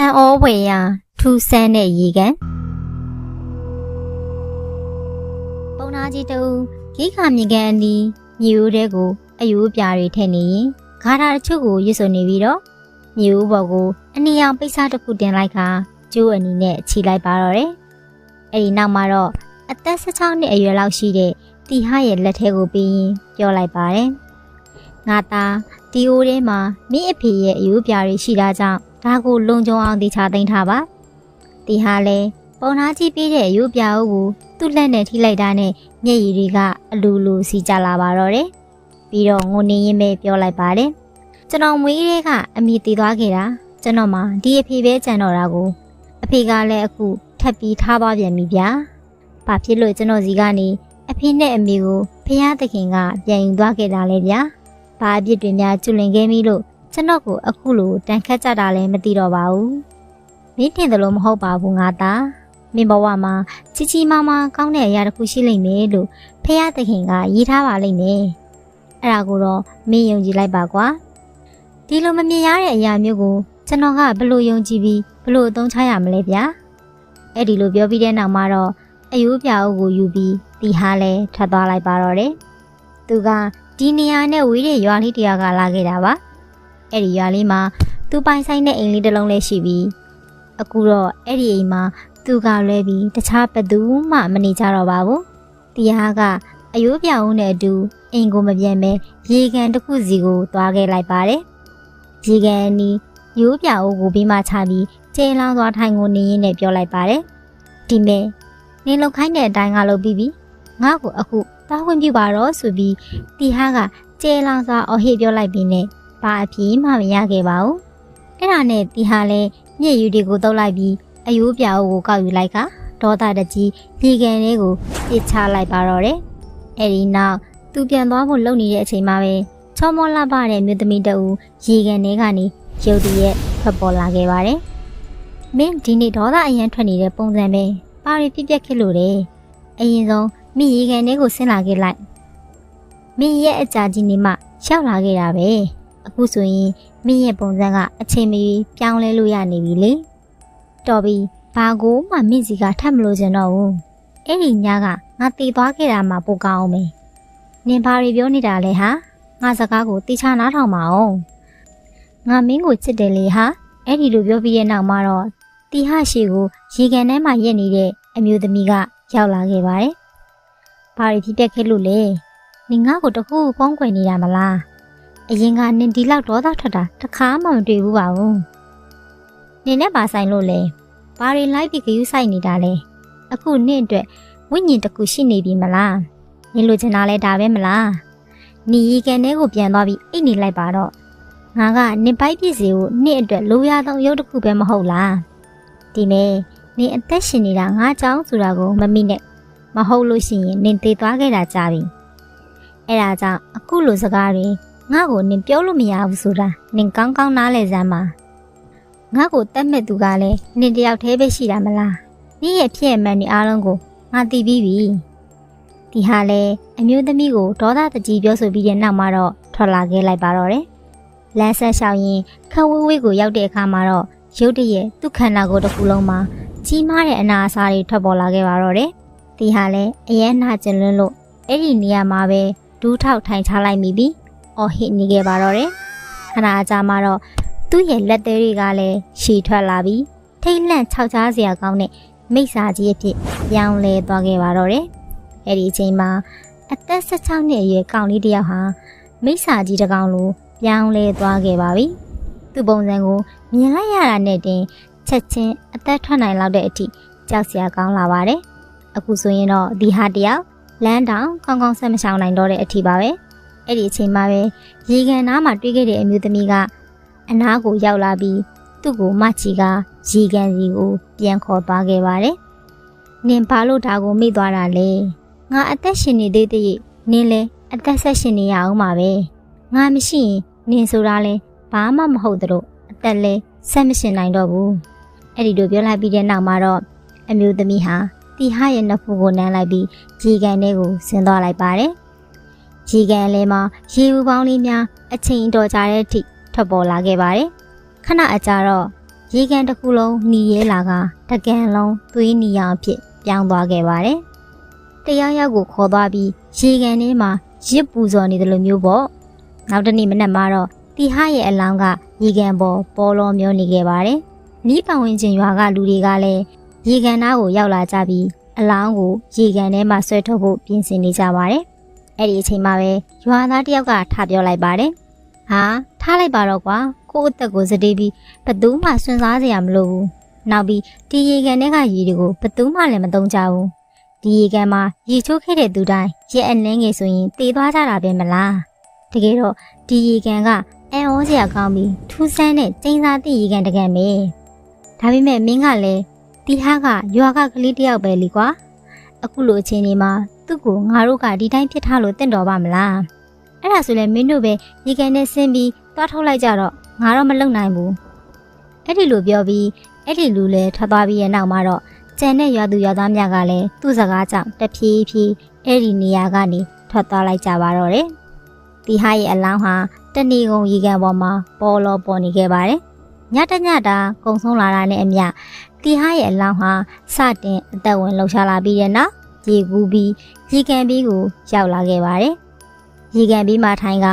အန်ဩဝေရာထူဆန်းတဲ့ရေကန်ပုံနာကြီးတူဂိခါမြေကန်အနီးမြေဦးတဲကိုအယူပြားတွေထည့်နေရင်ဂါထာတချို့ကိုရွတ်ဆိုနေပြီးတော့မြေဦးဘော်ကိုအနီရောင်ပိတ်စားတစ်ခုတင်လိုက်ခါကျိုးအနီနဲ့ခြိလိုက်ပါတော့တယ်အဲ့ဒီနောက်မှာတော့အသက်16နှစ်အရွယ်လောက်ရှိတဲ့တီဟရဲ့လက်ထဲကိုပြီးရင်ပြောလိုက်ပါတယ်ငါသားဒီအိုးထဲမှာမိအဖေရဲ့အယူပြားတွေရှိတာကြောင့် ဒါကိုလုံခြုံအောင်တေချာသိမ်းထားပါတီဟာလည်းပုံနာကြီးပြည့်တဲ့အယူပြားအုပ်ကိုသူ့လက်နဲ့ထိလိုက်တာနဲ့မျက်ရည်တွေကအလူလူစီကြလာပါတော့တယ်ပြီးတော့ငိုနေရင်ပဲပြောလိုက်ပါတယ်ကျွန်တော်မွေးကလေးကအမိတည်သွားခဲ့တာကျွန်တော်မှဒီအဖေပဲကြံတော့တာကိုအဖေကလည်းအခုထပ်ပြီးထားပါပြန်ပြီဗျာဘာဖြစ်လို့ကျွန်တော်စီကနေအဖေနဲ့အမေကိုဖះသခင်ကပြန်ယူသွားခဲ့တာလဲဗျာဘာအပြစ်တွေများကျွလွန်ခဲ့ပြီလို့ ကျွန်တော်ကိုအခုလိုတန်ခတ်ကြတာလည်းမသိတော့ပါဘူးမင်းထင်တယ်လို့မဟုတ်ပါဘူးငါသားမင်းဘဝမှာချီချီမာမာကောင်းတဲ့အရာတစ်ခုရှိလိမ့်မယ်လို့ဖះသခင်ကရေးထားပါလိမ့်မယ်အဲ့ဒါကိုတော့မင်းယုံကြည်လိုက်ပါကွာဒီလိုမမြင်ရတဲ့အရာမျိုးကိုကျွန်တော်ကဘယ်လိုယုံကြည်ပြီးဘယ်လိုအသုံးချရမလဲဗျာအဲ့ဒီလိုပြောပြီးတဲ့နောက်မှာတော့အယူပြအုပ်ကိုယူပြီးတီဟာလဲထွက်သွားလိုက်ပါတော့တယ်သူကဒီနေရာနဲ့ဝေးတဲ့ရွာလေးတရားကလာခဲ့တာပါ အဲ့ဒီရွာလေးမှာသူပိုင်ဆိုင်တဲ့အိမ်လေးတစ်လုံးလည်းရှိပြီးအခုတော့အဲ့ဒီအိမ်မှာသူကလွဲပြီးတခြားဘသူမှမနေကြတော့ပါဘူးတီဟာကအယိုးပြောင်ဦးနဲ့အတူအိမ်ကိုမပြန်ပဲရေကန်တစ်ခုစီကိုသွားခဲ့လိုက်ပါတယ်ရေကန်အနီးရိုးပြောင်ဦးကိုပြီးမှချပြီးကျဲလောင်းသွားထိုင်ကိုနေရင်းနဲ့ပြောလိုက်ပါတယ်ဒီမဲနင်လောက်ခိုင်းတဲ့အတိုင်းကလုပ်ပြီးပြီငါ့ကိုအခုတားဝင်ပြပါတော့ဆိုပြီးတီဟာကကျဲလောင်းစွာအဟိပြောလိုက်ပြီးနဲ့ ဘာအပြေးမှမရခဲ့ပါဘူးအဲ့ဒါနဲ့တီဟာလည်းညစ်ယူတွေကိုတုပ်လိုက်ပြီးအယိုးပြအုပ်ကိုကောက်ယူလိုက်ကဒေါသတကြီးလေကန်လေးကိုပစ်ချလိုက်ပါတော့တယ်အဲ့ဒီနောက်သူပြန်သွားဖို့လုပ်နေတဲ့အချိန်မှာပဲချောမောလှပတဲ့မြို့သမီးတအူရေကန်ထဲကနေရုတ်တရက်ထွက်ပေါ်လာခဲ့ပါတယ်မင်းဒီနေ့ဒေါသအရင်ထွက်နေတဲ့ပုံစံပဲပါရီပြက်ပြက်ခက်လို့တယ်အရင်ဆုံးမိရေကန်ထဲကိုဆင်းလာခဲ့လိုက်မင်းရဲ့အကြာကြီးနေမှရောက်လာခဲ့တာပဲ အခုဆိုရင်မင်းရဲ့ပုံစံကအချိန်မီပြောင်းလဲလို့ရနေပြီလေတော်ပြီဘာကိုမှမင်းစီကထပ်မလို့ချင်တော့ဘူးအဲ့ဒီညကငါတည်သွားခဲ့တာမှပိုကောင်းအောင်မယ်နင်ဘာတွေပြောနေတာလဲဟာငါစကားကိုတိချနားထောင်ပါအောင်ငါမင်းကိုချစ်တယ်လေဟာအဲ့ဒီလိုပြောပြီးတဲ့နောက်မှာတော့တီဟရှိကိုရေကန်ထဲမှာရက်နေတဲ့အမျိုးသမီးကရောက်လာခဲ့ပါတယ်။ဘာတွေဖြစ်ပျက်ခဲ့လို့လဲ။နင်ငါ့ကိုတခုဖုံးကွယ်နေတာမလား။ အရင်ကနင်ဒီလောက်ဒေါသထွက်တာတစ်ခါမှမတွေ့ဘူးပါဘူး။နင်နဲ့ပါဆိုင်လို့လဲ။ဘာတွေလိုက်ပြီးဂယုဆိုင်နေတာလဲ။အခုနင့်အတွက်ဝိညာဉ်တစ်ခုရှိနေပြီမလား။နင်လိုချင်တာလဲဒါပဲမလား။နီရီကန်ထဲကိုပြန်သွားပြီးအိတ်နေလိုက်ပါတော့။ငါကနင်ပိုက်ပစ္စည်းကိုနင့်အတွက်လိုရသောရုပ်တစ်ခုပဲမဟုတ်လား။ဒီမဲ့နင်အသက်ရှင်နေတာငါကြောင်းဆိုတာကိုမမိနဲ့မဟုတ်လို့ရှိရင်နင်သေသွားခဲ့တာကြာပြီအဲ့ဒါကြောင့်အခုလိုစကားတွေ ငါ့ကိုနင်ပြောလို့မရဘူးဆိုတာနင်ကောင်းကောင်းနားလည်စမ်းပါငါ့ကိုတတ်မဲ့သူကလည်းနင်တယောက်တည်းပဲရှိတာမလားနင်ရဲ့ဖြစ်မှန်နေအားလုံးကိုငါသိပြီးပြီဒီဟာလေအမျိုးသမီးကိုဒေါသတကြီးပြောဆိုပြီးတဲ့နောက်မှာတော့ထွက်လာခဲ့လိုက်ပါတော့တယ်လမ်းဆက်လျှောက်ရင်ခဝေးဝေးကိုရောက်တဲ့အခါမှာတော့ရုတ်တရက်သူ့ခန္ဓာကိုယ်တစ်ခုလုံးမှာကြီးမားတဲ့အနာအဆာတွေထွက်ပေါ်လာခဲ့ပါတော့တယ်။ဒီဟာလည်းအရင်နာကျင်လွန်းလို့အဲ့ဒီနေရာမှာပဲဒူးထောက်ထိုင်ချလိုက်မိပြီး အော်ဟစ်နေခဲ့ပါတော့တယ်။ခဏအကြာမှာတော့သူ့ရဲ့လက်သေးတွေကလည်းရှည်ထွက်လာပြီးထိတ်လန့်ခြောက်ခြားစရာကောင်းတဲ့မိစ္ဆာကြီးအဖြစ်ပြောင်းလဲသွားခဲ့ပါတော့တယ်။အဲ့ဒီအချိန်မှာအသက်16နှစ်အရွယ်ကောင်လေးတစ်ယောက်ဟာမိစ္ဆာကြီးတစ်ကောင်လိုပြောင်းလဲသွားခဲ့ပါပြီ။သူ့ပုံစံကိုမြင်လိုက်ရတာနဲ့တင်ချက်ချင်းအသက်ထွက်နိုင်လောက်တဲ့အထိကြောက်စရာကောင်းလာပါတယ်။အခုဆိုရင်တော့ဒီဟာတယောက်လမ်းတောင်ကောင်းကောင်းဆက်မဆောင်နိုင်တော့တဲ့အထိပါပဲ။ အဲ့ဒီအချိန်မှာပဲရေကန်နားမှာတွေ့ခဲ့တဲ့အမျိုးသမီးကအနားကိုရောက်လာပြီးသူ့ကိုမချီကရေကန်စီကိုပြန်ခေါ်သွားခဲ့ပါတယ်။နင်ဘာလို့ဒါကိုမိသွားတာလဲ။ငါအသက်ရှင်နေသေးသေးနင်လည်းအသက်ဆက်ရှင်နေရအောင်ပါပဲ။ငါမရှိရင်နင်ဆိုတာလဲဘာမှမဟုတ်တော့အသက်လဲဆက်မရှင်နိုင်တော့ဘူး။အဲ့ဒီလိုပြောလိုက်ပြီးတဲ့နောက်မှာတော့အမျိုးသမီးဟာတီဟရဲ့နှဖူးကိုနမ်းလိုက်ပြီးဂျီကန်ထဲကိုဆင်းသွားလိုက်ပါတယ်။ ဂျီကန်လဲမှာရေဘူးပေါင်းလေးများအချိန်တော်ကြာတဲ့အထိထွက်ပေါ်လာခဲ့ပါတယ်။ခဏအကြာတော့ရေကန်တစ်ခုလုံးหนีရဲလာကတကန်လုံးသွေးနီအောင်ဖြစ်ပြောင်းသွားခဲ့ပါတယ်။တယောက်ယောက်ကိုခေါ်သွားပြီးရေကန်ထဲမှာရစ်ပူဇော်နေတယ်လို့မျိုးပေါ့။နောက်တစ်နေ့မနက်မှာတော့တီဟရဲ့အလောင်းကရေကန်ပေါ်ပေါ်လောမျောနေခဲ့ပါတယ်။နီးပတ်ဝန်းကျင်ရွာကလူတွေကလည်းရေကန်သားကိုရောက်လာကြပြီးအလောင်းကိုရေကန်ထဲမှာဆွဲထုတ်ဖို့ပြင်ဆင်နေကြပါတယ်။ အဲ့ဒီအချိန်မှာပဲရွာသားတစ်ယောက်ကထပြောလိုက်ပါတယ်။ဟာထားလိုက်ပါတော့ကွာကိုယ့်အသက်ကိုစတေးပြီးဘသူမှစွန့်စားစရာမလိုဘူး။နောက်ပြီးဒီရေကန်ထဲကရေတွေကိုဘသူမှလည်းမသုံးကြဘူး။ဒီရေကန်မှာရေချိုးခဲ့တဲ့သူတိုင်းရေအနှင်းငယ်ဆိုရင်တည်သွားကြတာပဲမလား။တကယ်တော့ဒီရေကန်ကအံ့ဩစရာကောင်းပြီးထူးဆန်းတဲ့ကျင်းစာတိရေကန်တကန်ပဲ။ဒါပေမဲ့မင်းကလည်းတီဟာကရွာကကလေးတယောက်ပဲလीကွာ။အခုလိုအချိန်ဒီမှာ သူ့ကိုငါတို့ကဒီတိုင်းပြစ်ထားလို့တင့်တော်ပါမလား။အဲ့ဒါဆိုလည်းမင်းတို့ပဲရေကန်နဲ့ဆင်းပြီးသွားထုတ်လိုက်ကြတော့ငါတော့မလုံနိုင်ဘူး။အဲ့ဒီလိုပြောပြီးအဲ့ဒီလူလည်းထွက်သွားပြီးရဲ့နောက်မှာတော့ကျန်တဲ့ရွာသူရွာသားများကလည်းသူ့စကားကြောင့်တဖြည်းဖြည်းအဲ့ဒီနေရာကနေထွက်သွားလိုက်ကြပါတော့တယ်။တီဟာရဲ့အလောင်းဟာတဏီကုံရေကန်ပေါ်မှာပေါ်လောပေါ်နေခဲ့ပါတယ်။ညတညတာကုံဆုံးလာတာနဲ့အမျှတီဟာရဲ့အလောင်းဟာစတင်အသက်ဝင်လှုပ်ရှားလာပြီးတဲ့နောက် ရေကူးပြီးရေကန်ပြီးကိုရောက်လာခဲ့ပါတယ်။ရေကန်ပြီးမှထိုင်က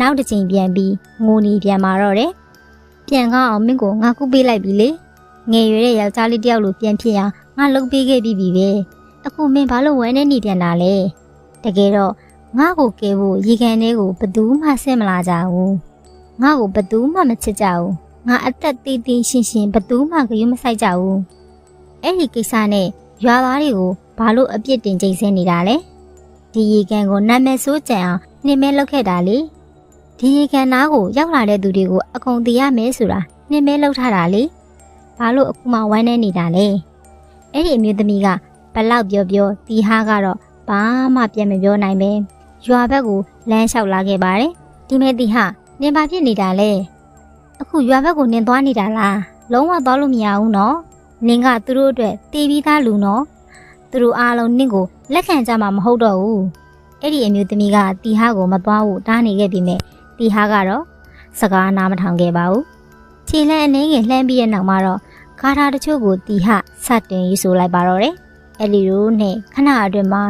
နောက်တစ်ချိန်ပြန်ပြီးငိုနေပြန်มาတော့တယ်။ပြန်ကောင်းအောင်မင်းကိုငါကူပေးလိုက်ပြီလေ။ငယ်ရွယ်တဲ့ယောက်ျားလေးတယောက်လိုပြန်ဖြစ်ရငါလုပ်ပေးခဲ့ပြီးပြီပဲ။အခုမင်းဘာလို့ဝဲနေနေပြန်တာလဲ။တကယ်တော့ငါ့ကိုကဲဖို့ရေကန်ထဲကိုဘသူမှဆင့်မလာကြဘူး။ငါ့ကိုဘသူမှမချစ်ကြဘူး။ငါအသက်သေးသေးရှင်းရှင်းဘသူမှဂရုမစိုက်ကြဘူး။အဲ့ဒီကိစ္စနဲ့ရွာသားတွေကို ဘာလို့အပြစ်တင်ကြိတ်ဆဲနေတာလဲ။ဒီရေကန်ကိုနာမည်ဆိုးကြံအောင်နှိမ့်မဲလုပ်ခဲ့တာလေ။ဒီရေကန်နားကိုရောက်လာတဲ့သူတွေကိုအကုန်တည်ရမယ်ဆိုတာနှိမ့်မဲလုပ်ထားတာလေ။ဘာလို့အခုမှဝမ်းနေနေတာလဲ။အဲ့ဒီအမျိုးသမီးကဘလောက်ပြောပြောတီဟာကတော့ဘာမှပြန်မပြောနိုင်ပဲရွာဘက်ကိုလမ်းလျှောက်လာခဲ့ပါတယ်။ဒီမဲ့တီဟာနင်ဘာဖြစ်နေတာလဲ။အခုရွာဘက်ကိုနင်သွားနေတာလား။လုံးဝသွားလို့မရဘူးနော်။နင်ကသူတို့အတွက်တီးပြီးသားလူနော်။ သူတို့အားလုံးနင့်ကိုလက်ခံကြမှာမဟုတ်တော့ဘူး။အဲ့ဒီအမျိုးသမီးကတီဟာကိုမသွားဘူးတားနေခဲ့ပြီမဲ့တီဟာကတော့စကားနားမထောင်ခဲ့ပါဘူး။ခြေလမ်းအနေငယ်လှမ်းပြီးတဲ့နောက်မှာတော့ဂါထာတချို့ကိုတီဟာစတင်ရေးဆိုလိုက်ပါတော့တယ်။အဲ့ဒီလိုနဲ့ခဏအတွင်းမှာ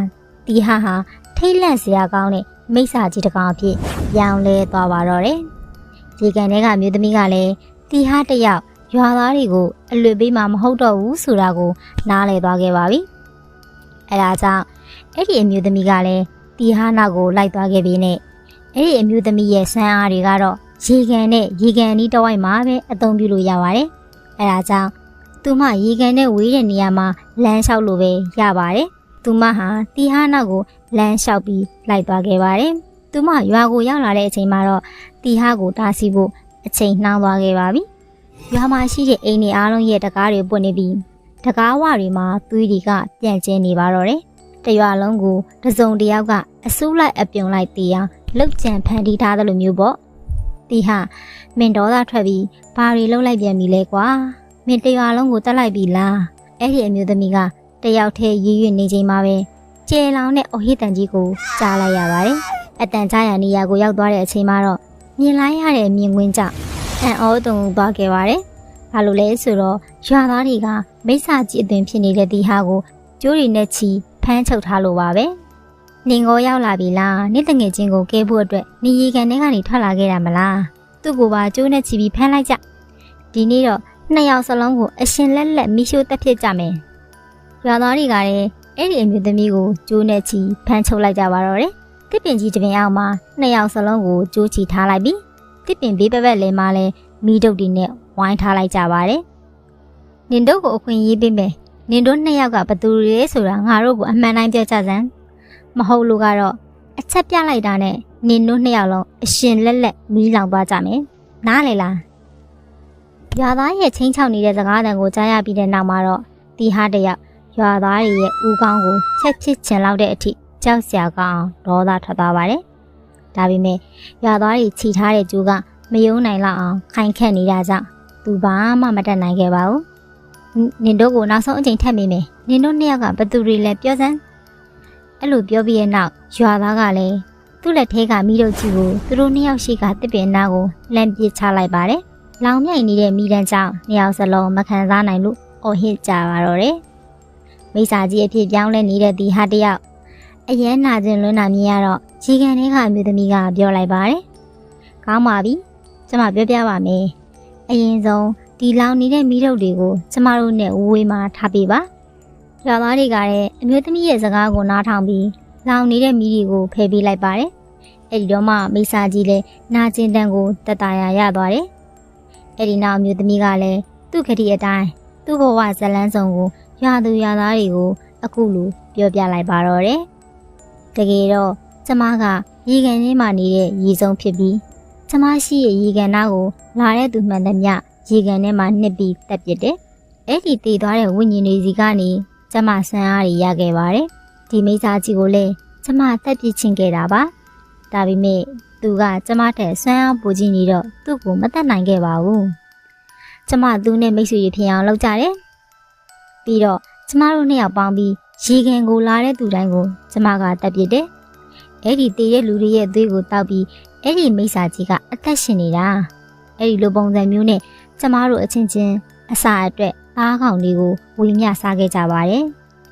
တီဟာဟာထိတ်လန့်စရာကောင်းတဲ့မိစ္ဆာကြီးတစ်ကောင်အဖြစ်ပြောင်းလဲသွားပါတော့တယ်။ဒီကန်ထဲကမြို့သမီးကလည်းတီဟာတစ်ယောက်ရွာသားတွေကိုအလွတ်ပေးမှမဟုတ်တော့ဘူးဆိုတာကိုနားလည်သွားခဲ့ပါပြီ။ အဲဒါကြောင့်အဲ့ဒီအမျိုးသမီးကလည်းတီဟာနောက်ကိုလိုက်သွားခဲ့ပြီးနဲ့အဲ့ဒီအမျိုးသမီးရဲ့ဆန်းအားတွေကတော့ရေကန်နဲ့ရေကန်နီးတစ်ဝိုက်မှာပဲအသုံးပြုလို့ရပါတယ်။အဲဒါကြောင့်သူမရေကန်နဲ့ဝေးတဲ့နေရာမှာလမ်းလျှောက်လို့ပဲရပါတယ်။သူမဟာတီဟာနောက်ကိုလမ်းလျှောက်ပြီးလိုက်သွားခဲ့ပါတယ်။သူမရွာကိုရောက်လာတဲ့အချိန်မှာတော့တီဟာကိုတားဆီးဖို့အချိန်နှောင်းသွားခဲ့ပါပြီ။ရွာမှာရှိတဲ့အိမ်တွေအားလုံးရဲ့တကားတွေပွင့်နေပြီး တကားဝတွေမှာသွေးတွေကပြန့်ကျဲနေပါတော့တယ်။တရွာလုံးကိုတစုံတစ်ယောက်ကအဆူလိုက်အပြုံလိုက်တီးအောင်လှုပ်ကြံဖန်တီးထားသလိုမျိုးပေါ့။တီဟာမင်ဒေါသထွက်ပြီးဘာတွေလှုပ်လိုက်ပြန်ပြီလဲကွာ။မင်တရွာလုံးကိုတက်လိုက်ပြီလား။အဲ့ဒီအမျိုးသမီးကတယောက်တည်းရည်ရွယ်နေချိန်မှာပဲကျဲလောင်တဲ့အိုဟစ်တန်ကြီးကိုကြားလိုက်ရပါတယ်။အတန်ကြားရနေရာကိုရောက်သွားတဲ့အချိန်မှာတော့မြင်လိုက်ရတဲ့မြင်ကွင်းကြောင့်အံ့ဩတုန်သွားခဲ့ပါတယ်။ ဘာလို့လဲဆိုတော့ရွာသားတွေကမိစ္ဆာကြီးအသွင်ဖြစ်နေတဲ့ဒီဟာကိုကျိုးတွေနဲ့ချီဖမ်းချုပ်ထားလို့ပါပဲ။နင်ကိုရောက်လာပြီလား။နေ့တငယ်ချင်းကိုကဲဖို့အတွက်နေရီကန်ထဲကနေထွက်လာခဲ့တာမလား။သူ့ကိုပါကျိုးနဲ့ချီပြီးဖမ်းလိုက်ကြ။ဒီနေ့တော့နှစ်ယောက်စလုံးကိုအရှင်လက်လက်မိရှို့တက်ဖြစ်ကြမယ်။ရွာသားတွေကလည်းအဲ့ဒီအမျိုးသမီးကိုကျိုးနဲ့ချီဖမ်းချုပ်လိုက်ကြပါတော့တယ်။တစ်ပင်ကြီးတစ်ပင်အောင်မှာနှစ်ယောက်စလုံးကိုကျိုးချီထားလိုက်ပြီးတစ်ပင်ဘေးပက်ပက်လဲမှာလဲမိဒုတ်တီနဲ့ ဝိုင်းထားလိုက်ကြပါတယ်။နင်တို့ကိုအခွင့်ရေးပေးမယ်။နင်တို့နှစ်ယောက်ကဘသူတွေလဲဆိုတာငါတို့ကိုအမှန်တိုင်းပြောကြစမ်း။မဟုတ်လို့ကတော့အချက်ပြလိုက်တာနဲ့နင်တို့နှစ်ယောက်လုံးအရှင်လက်လက်မီးလောင်သွားကြမယ်။နားလေလား။ရွာသားရဲ့ချင်းချောက်နေတဲ့စကားတန်ကိုကြားရပြီးတဲ့နောက်မှာတော့တီဟာတယောက်ရွာသားတွေရဲ့ဦးခေါင်းကိုချက်ချစ်ချင်လောက်တဲ့အထိကြောက်စရာကောင်းဒေါသထွက်သွားပါတယ်။ဒါပေမဲ့ရွာသားတွေခြိထားတဲ့ကျိုးကမယုံနိုင်လောက်အောင်ခိုင်ခက်နေတာကြောင့် သူဘာမှမတတ်နိုင်ခဲ့ပါဘူး။နင်တို့ကိုနောက်ဆုံးအချိန်ထပ်မိမယ်။နင်တို့နှစ်ယောက်ကဘသူတွေလဲပြောစမ်း။အဲ့လိုပြောပြီးရဲ့နောက်ရွာသားကလည်းသူ့လက်ထဲကမိတို့ကြီးကိုသူတို့နှစ်ယောက်ရှိကတစ်ပင်နာကိုလမ်းပစ်ချလိုက်ပါတယ်လောင်မြိုက်နေတဲ့မိတန်းကြောင့်နှစ်ယောက်စလုံးမခံစားနိုင်လို့အော်ဟစ်ကြပါတော့တယ်မိစ္ဆာကြီးအဖြစ်ပြောင်းလဲနေတဲ့ဒီဟာတယောက်အရန်နာကျင်လွန်းတာမြင်ရတော့ခြေခံထဲကအမျိုးသမီးကပြောလိုက်ပါတယ်ကောင်းပါပြီကျမပြောပြပါမယ် အရင်ဆုံးဒီလောင်နေတဲ့မိထုတ်တွေကိုကျမတို့နဲ့ဝေးမှာထားပေးပါရွာသားတွေကလည်းအမျိုးသမီးရဲ့စကားကိုနားထောင်ပြီးလောင်နေတဲ့မိတွေကိုဖယ်ပေးလိုက်ပါတယ်အဲ့ဒီတော့မှမိစ္ဆာကြီးလည်းနာကျင်တန်ကိုတက်တာရရသွားတယ်အဲ့ဒီနောက်အမျိုးသမီးကလည်းသူ့ခရီးအတိုင်းသူ့ဘဝဇလန်းဆောင်ကိုရွာသူရွာသားတွေကိုအခုလိုပြောပြလိုက်ပါတော့တယ်တကယ်တော့ကျမကရေကန်ထဲမှာနေတဲ့ရေစုံဖြစ်ပြီး ကျမရှိရဲ့ရေကန်နာကိုလာတဲ့သူမှန်သမျှရေကန်ထဲမှာနှစ်ပြီးတက်ပစ်တယ်အဲ့ဒီတည်သွားတဲ့ဝိညာဉ်တွေစီကနေကျမဆန်းအားတွေရခဲ့ပါတယ်ဒီမိစ္ဆာကြီးကိုလည်းကျမတက်ပစ်ချင်ခဲ့တာပါဒါပေမဲ့သူကကျမထက်ဆွမ်းအားပူကြီးနေတော့သူ့ကိုမတတ်နိုင်ခဲ့ပါဘူးကျမသူနဲ့မိတ်ဆွေဖြစ်အောင်လုပ်ကြတယ်ပြီးတော့ကျမတို့နှစ်ယောက်ပေါင်းပြီးရေကန်ကိုလာတဲ့သူတိုင်းကိုကျမကတက်ပစ်တယ်အဲ့ဒီတည်တဲ့လူတွေရဲ့သွေးကိုတောက်ပြီး အဲ့ဒီမိစ္ဆာကြီးကအသက်ရှင်နေတာအဲ့ဒီလိုပုံစံမျိုးနဲ့ကျမတို့အချင်းချင်းအစာအတွက်အားကောင်တွေကိုဝေမျှစားခဲ့ကြပါတယ်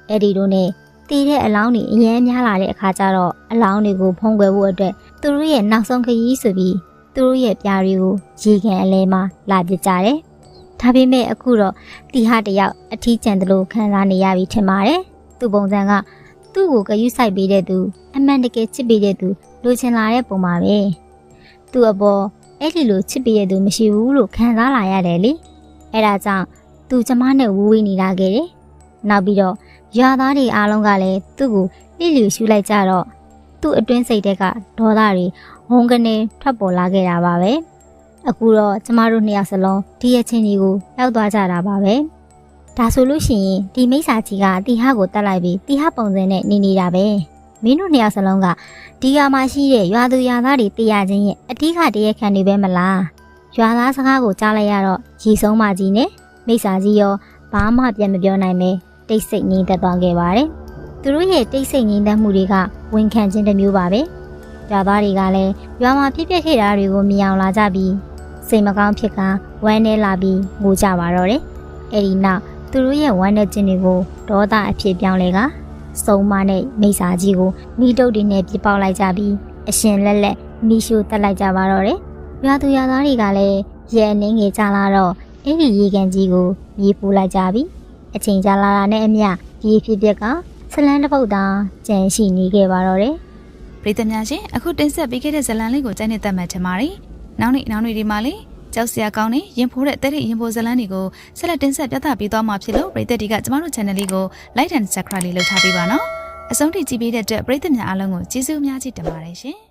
အဲ့ဒီတို့နဲ့တည်တဲ့အလောင်းတွေအရင်များလာတဲ့အခါကျတော့အလောင်းတွေကိုဖုံးကွယ်ဖို့အတွက်သူတို့ရဲ့နောက်ဆုံးခရီးဆိုပြီးသူတို့ရဲ့ပြားတွေကိုရေကန်အလဲမှာလာပစ်ကြတယ်ဒါပေမဲ့အခုတော့တီဟာတယောက်အထီးကျန်တယ်လို့ခံစားနေရပြီထင်ပါတယ်သူ့ပုံစံကသူ့ကိုဂရုစိုက်ပေးတဲ့သူအမှန်တကယ်ချစ်ပေးတဲ့သူ လိုချင်လာတဲ့ပုံပါပဲသူ့အပေါ်အဲ့ဒီလိုချစ်ပေးတဲ့သူမရှိဘူးလို့ခံစားလာရတယ်လေအဲ့ဒါကြောင့်သူကျမနဲ့ဝူးဝေးနေလာခဲ့တယ်နောက်ပြီးတော့ရွာသားတွေအားလုံးကလည်းသူ့ကိုပြည့်လျူရှူလိုက်ကြတော့သူ့အတွင်းစိတ်ထဲကဒေါသတွေဝုန်းကနေထွက်ပေါ်လာခဲ့တာပါပဲအခုတော့ကျမတို့နှစ်ယောက်စလုံးဒီအချင်းကြီးကိုရောက်သွားကြတာပါပဲဒါဆိုလို့ရှိရင်ဒီမိစ္ဆာကြီးကတီဟာကိုတတ်လိုက်ပြီးတီဟာပုံစံနဲ့နေနေတာပဲ မင်းတို့နှစ်ယောက်စလုံးကဒီကမှာရှိတဲ့ရွာသူရွာသားတွေတရားချင်းရဲ့အထီးခတရက်ခံနေပဲမလားရွာသားစကားကိုကြားလိုက်ရတော့ရီဆုံးမကြီးနဲ့မိစ္ဆာကြီးရောဘာမှပြန်မပြောနိုင်ပဲတိတ်ဆိတ်ငြိမ်သက်သွားခဲ့ပါတယ်။သူတို့ရဲ့တိတ်ဆိတ်ငြိမ်သက်မှုတွေကဝန်ခံခြင်းတစ်မျိုးပါပဲ။ရွာသားတွေကလည်းရွာမှာဖြစ်ပျက်ခဲ့တာတွေကိုမြင်အောင်လာကြပြီးစိတ်မကောင်းဖြစ်ကဝမ်းနေလာပြီးငိုကြပါတော့တယ်။အဲဒီနောက်သူတို့ရဲ့ဝမ်းနဲ့ခြင်းတွေကိုဒေါသအဖြစ်ပြောင်းလဲက စုံမနဲ့မိစ္ဆာကြီးကိုမိတုတ်တွေနဲ့ပြစ်ပေါက်လိုက်ကြပြီးအရှင်လက်လက်မိရှုတက်လိုက်ကြပါတော့တယ်။ရွာသူရွာသားတွေကလည်းရဲအနေငယ်ကြလာတော့အဲ့ဒီရေကန်ကြီးကိုမြေပူလိုက်ကြပြီ။အချိန်ကြာလာတာနဲ့အမျှဒီဖြစ်ပျက်ကဆလန်းတစ်ပုတ်သာကြံရှိနေခဲ့ပါတော့တယ်ပရိသတ်များရှင်အခုတင်ဆက်ပေးခဲ့တဲ့ဇာတ်လမ်းလေးကိုကြိုက်နေတတ်မှတ်ချင်ပါတယ်။နောက်နေ့နောက်နေ့ဒီမှာလေ ကြောက်စရာကောင်းတဲ့ရင်ဖိုးတဲ့တဲ့တဲ့ရင်ဖိုးဇာတ်လမ်းတွေကိုဆက်လက်တင်ဆက်ပြသပေးသွားမှာဖြစ်လို့ပရိသတ်တွေကကျမတို့ channel လေးကို like and subscribe လေးလုပ်ထားပေးပါနော်။အဆုံးထိကြည့်ပေးတဲ့အတွက်ပရိသတ်များအားလုံးကိုကျေးဇူးအများကြီးတင်ပါတယ်ရှင်။